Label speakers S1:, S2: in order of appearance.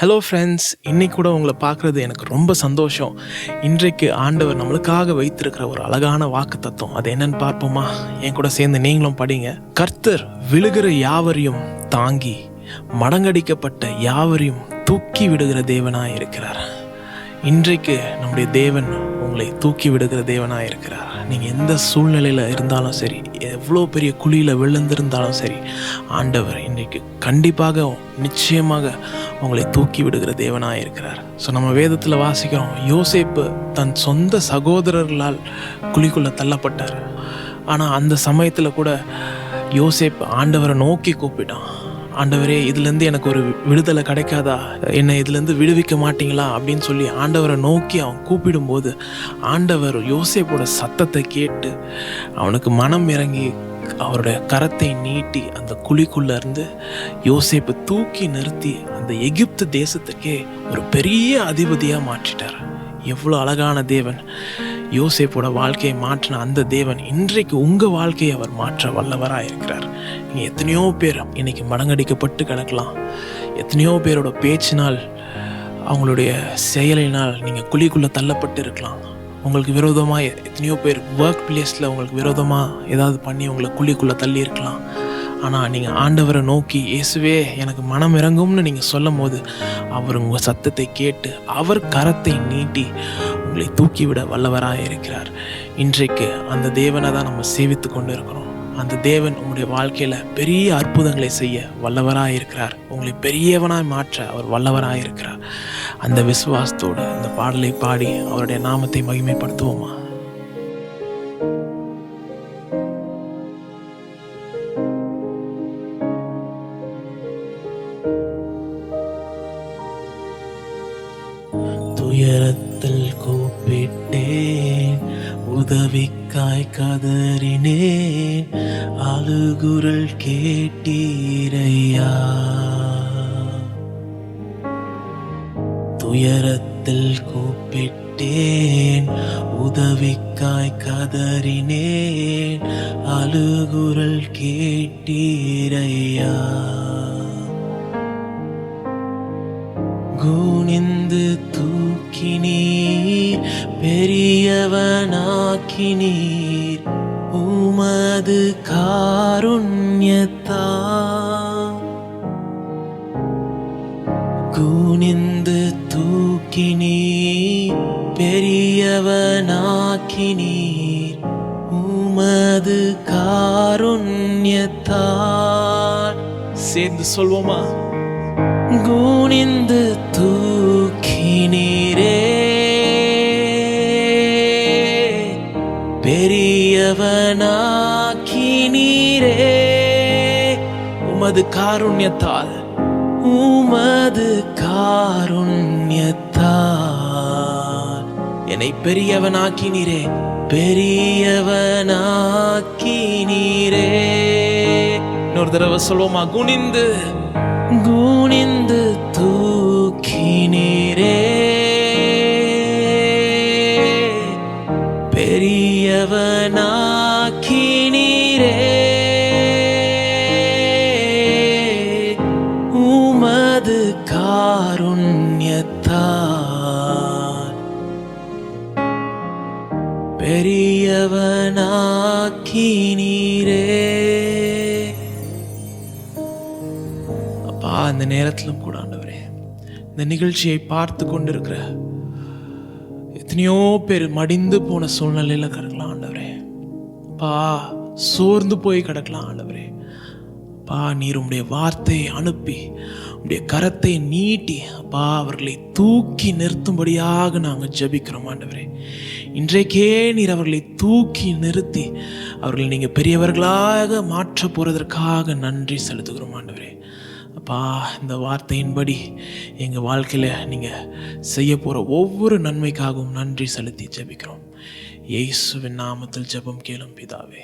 S1: Hello friends இன்னைக்கு கூட உங்களை பார்க்குறது எனக்கு ரொம்ப சந்தோஷம். இன்றைக்கு ஆண்டவர் நம்மளுக்காக வைத்திருக்கிற ஒரு அழகான வாக்கு தத்துவம். அது என்னன்னு பார்ப்போமா? என் கூட சேர்ந்து நீங்களும் படிங்க. கர்த்தர் விழுகிற யாவரையும் தாங்கி மடங்கடிக்கப்பட்ட யாவரையும் தூக்கி விடுகிற தேவனாக இருக்கிறார் இன்றைக்கு நம்முடைய தேவன் உங்களை தூக்கி விடுகிற தேவனாக இருக்கிறார் நீங்கள் எந்த சூழ்நிலையில் இருந்தாலும் சரி எவ்வளோ பெரிய குழியில் விழுந்திருந்தாலும் சரி ஆண்டவர் இன்றைக்கு கண்டிப்பாக நிச்சயமாக உங்களை தூக்கி விடுகிற தேவனாக இருக்கிறார். ஸோ நம்ம வேதத்தில் வாசிக்கிறோம் யோசேப்பு தன் சொந்த சகோதரர்களால் குழிக்குள்ளே தள்ளப்பட்டார். ஆனால் அந்த சமயத்தில் கூட யோசேப் ஆண்டவரை நோக்கி கூப்பிட்டான். ஆண்டவரே இதுலேருந்து எனக்கு ஒரு விடுதலை கிடைக்காதா? என்னை இதுலேருந்து விடுவிக்க மாட்டீங்களா? அப்படின்னு சொல்லி ஆண்டவரை நோக்கி அவன் கூப்பிடும்போது ஆண்டவர் யோசேப்போட சத்தத்தை கேட்டு அவனுக்கு மனம் இறங்கி அவருடைய கரத்தை நீட்டி அந்த குழிக்குள்ள இருந்து யோசேப்பை தூக்கி நிறுத்தி அந்த எகிப்து தேசத்துக்கே ஒரு பெரிய அதிபதியாக மாற்றிட்டார். எவ்வளோ அழகான தேவன். யோசேப்போட வாழ்க்கையை மாற்றின அந்த தேவன் இன்றைக்கு உங்கள் வாழ்க்கையை அவர் மாற்ற வல்லவராக இருக்கிறார் நீங்கள் எத்தனையோ பேர் இன்னைக்கு மடங்கடிக்கப்பட்டு கிடக்கலாம். எத்தனையோ பேரோட பேச்சினால் அவங்களுடைய செயலினால் நீங்கள் குழிக்குள்ளே தள்ளப்பட்டு இருக்கலாம். உங்களுக்கு விரோதமாக எத்தனையோ பேர் ஒர்க் பிளேஸில் உங்களுக்கு விரோதமாக ஏதாவது பண்ணி உங்களை குழிக்குள்ளே தள்ளியிருக்கலாம் ஆனால் நீங்கள் ஆண்டவரை நோக்கி இயேசுவே எனக்கு மனம் இறங்கும்னு நீங்கள் சொல்லும் போது அவர் உங்கள் சத்தத்தை கேட்டு அவர் கரத்தை நீட்டி உங்களை தூக்கிவிட வல்லவராக இருக்கிறார். இன்றைக்கு அந்த தேவனை தான் நம்ம சேவித்து கொண்டு இருக்கிறோம் அந்த தேவன் உங்களுடைய வாழ்க்கையில் பெரிய அற்புதங்களை செய்ய வல்லவராக இருக்கிறார். உங்களை பெரியவனாய் மாற்ற அவர் வல்லவராக இருக்கிறார். அந்த விசுவாசத்தோடு அந்த பாடலை பாடி அவருடைய நாமத்தை மகிமைப்படுத்துவோமா? காதல் கூப்பிட்டேன். உதவிக்காய் கதறினேன். அழுகுரல் கேட்டீரையா? துயரத்தில் கூப்பிட்டேன். உதவிக்காய் கதறினேன். அழுகுரல் கேட்டீரையா? குனிந்து தூக்கினீர் பெரியவனாக்கினீர். உமது காருண்யத்தா. குனிந்து தூக்கினீர். பெரியவனாக்கினீர். உமது காருண்யத்தா. சேர்ந்து சொல்வோமா? குனிந்து தூக்கினீரே. பெரியவனாக்கினீரே. உமது காருண்யத்தால் உமது காருண்யத்தால். என்னை பெரியவனாக்கினீரே பெரியவனாக்கினீரே. இன்னொரு தடவை சொல்லுவோமா குனிந்து குனிந்து தூக்கினீரே. பெரியவனாக்கினீரே. உமது காருண்யத்தால் பெரியவனாக்கினீரே. அந்த நேரத்திலும் கூட ஆண்டவரே இந்த நிகழ்ச்சியை பார்த்து கொண்டிருக்கிற எத்தனையோ பேர் மடிந்து போன சூழ்நிலையில் கிடக்கலாம் ஆண்டவரே. பா சோர்ந்து போய் கிடக்கலாம் ஆண்டவரே. பா நீர் உடைய வார்த்தையை அனுப்பி உடைய கரத்தை நீட்டி அப்பா அவர்களை தூக்கி நிறுத்தும்படியாக நாங்கள் ஜபிக்கிறோம் ஆண்டவரே. இன்றைக்கே நீர் அவர்களை தூக்கி நிறுத்தி அவர்களை நீங்கள் பெரியவர்களாக மாற்ற போகிறதற்காக நன்றி செலுத்துகிறோம் ஆண்டவரே. அப்பா இந்த வார்த்தையின்படி எங்கள் வாழ்க்கையில் நீங்கள் செய்ய போகிற ஒவ்வொரு நன்மைக்காகவும் நன்றி செலுத்தி ஜெபிக்கிறோம். இயேசுவின் நாமத்தில் ஜெபம் கேளும் பிதாவே.